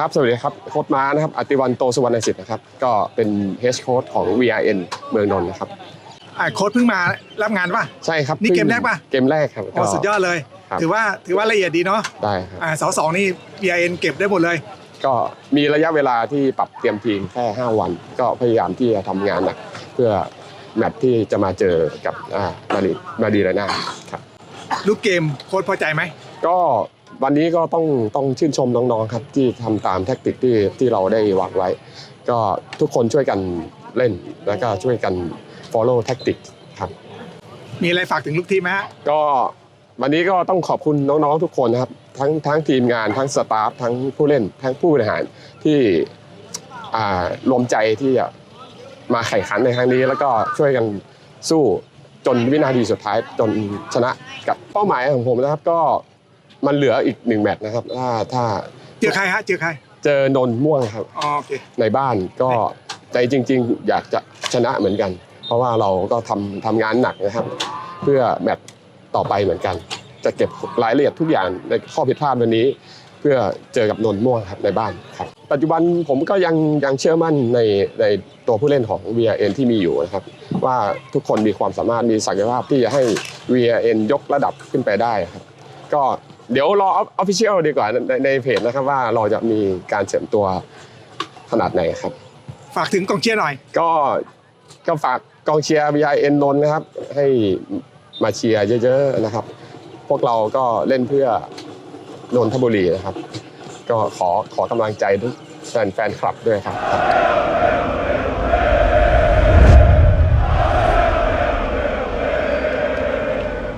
ครับ สวัสดีครับ โค้ดม้านะครับ อติวันโตสุวรรณสิทธิ์นะครับ ก็เป็นเฮดโค้ดของ VRN เมืองนนท์นะครับอ่าโค้ชเพิ่งมารับงานป่ะ ใช่ครับนี่เกมแรกปะเกมแรกครับ โอ้สุดยอดเลยครับถือว่าถือว่าละเอียดดีเนาะ ได้ครับ อ่าเสาสองนี่ BIN เก็บได้หมดเลย ก็มีระยะเวลาที่ปรับเตรียมทีมแค่ 5 วัน ก็พยายามที่จะทำงานหนักเพื่อแมตช์ที่จะมาเจอกับอ่ามาดีมาดีไรน่าครับ ลูกเกมโค้ชพอใจไหม ก็ วันนี้ก็ต้องต้องชื่นชมน้องๆครับที่ทำตามแท็กติกที่ที่เราได้วางไว้ ก็ทุกคนช่วยกันเล่นแล้วก็ช่วยกัน follow แท็กติกครับมีอะไรฝากถึงลูกทีมไหมฮะก็วันนี้ก็ต้องขอบคุณน้องๆทุกคนนะครับทั้งทั้งทีมงานทั้งสตาฟทั้งผู้เล่นทั้งผู้บริหารที่อ่ารวมใจที่จะมาแข่งขันในครั้งนี้ แล้วก็ช่วยกันสู้จนวินาทีสุดท้ายจนชนะกับเป้าหมายของผมนะครับ ก็ มันเหลืออีกหนึ่งแมตช์นะครับถ้าถ้าเจอใครฮะเจอใคร เจอนนท์ม่วงครับ อ๋อโอเค ในบ้านก็ใจจริง ๆ อยากจะชนะเหมือนกัน เพราะว่าเราก็ทำทำงานหนักนะครับ เพื่อแมตช์ต่อไปเหมือนกัน จะเก็บรายละเอียดทุกอย่างในข้อผิดพลาดวันนี้ เพื่อเจอกับนนท์ม่วงครับในบ้านครับ ปัจจุบันผมก็ยังยังเชื่อมั่นในในตัวผู้เล่นของ VRN ที่มีอยู่นะครับ ว่าทุกคนมีความสามารถมีศักยภาพที่จะให้ VRN ยกระดับขึ้นไปได้ครับ ก็ เดี๋ยวรอออฟฟิเชียลดีกว่าในในเพจนะครับว่าเราจะมีการเสริมตัวขนาดไหนครับ ฝากถึงกองเชียร์หน่อย ก็ก็ฝากกองเชียร์ VIN นนท์นะครับ ให้มาเชียร์เยอะๆนะครับ พวกเราก็เล่นเพื่อนนทบุรีนะครับ ก็ขอขอกำลังใจทุกแฟนแฟนคลับด้วยครับ